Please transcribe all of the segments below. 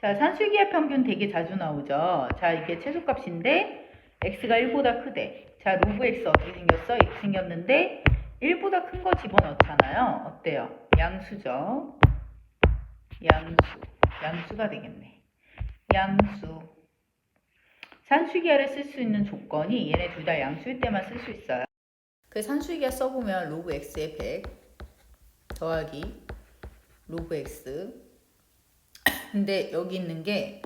자, 산수기의 평균 되게 자주 나오죠. 자, 이게 최소값인데 x가 1보다 크대. 자, 로그 x 어떻게 생겼어? 이렇게 생겼는데 1보다 큰 거 집어넣잖아요. 어때요? 양수죠. 양수. 양수가 되겠네. 양수. 산수기하를 쓸 수 있는 조건이 얘네 둘 다 양수일 때만 쓸 수 있어요. 그 산수기하 써보면 로그 x의 100 더하기 로그 x 근데 여기 있는 게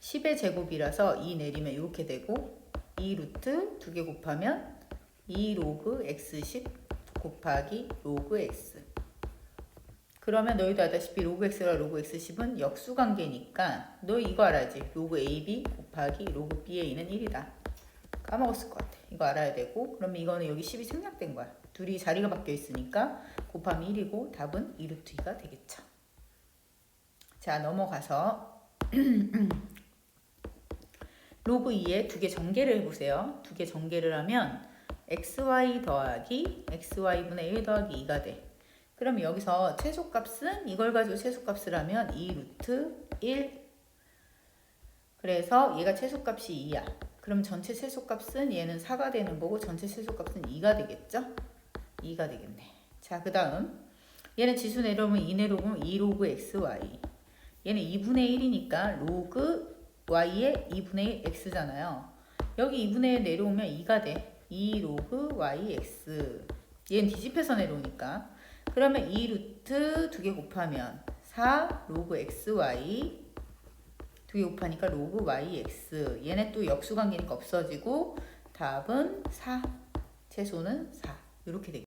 10의 제곱이라서 2 내리면 이렇게 되고 2 루트 두개 곱하면 2 로그 x10 곱하기 로그 x 그러면 너희도 알다시피 로그 x랑 로그 x10은 역수 관계니까 너 이거 알아야지. 로그 ab 곱하기 로그 ba는 1이다. 까먹었을 것 같아. 이거 알아야 되고 그러면 이거는 여기 10이 생략된 거야. 둘이 자리가 바뀌어 있으니까 곱하면 1이고 답은 2 루트 2가 되겠죠 자 넘어가서 로그 2에 두 개 전개를 해보세요. 두 개 전개를 하면 xy 더하기 xy분의 1 더하기 2가 돼. 그럼 여기서 최소값은 이걸 가지고 최소값을 하면 2 루트 1 그래서 얘가 최소값이 2야. 그럼 전체 최소값은 얘는 4가 되는 거고 전체 최소값은 2가 되겠죠? 2가 되겠네. 자, 그 다음 얘는 지수 내려오면 2 내려오면 2 로그 xy 얘는 2분의 1이니까 로그 y의 2분의 1 x잖아요. 여기 2분의 1 내려오면 2가 돼. 2 로그 yx. 얘는 뒤집혀서 내려오니까. 그러면 2 루트 두개 곱하면 4 로그 xy 두개 곱하니까 로그 yx. 얘네 또 역수관계니까 없어지고 답은 4. 최소는 4. 이렇게 되겠죠.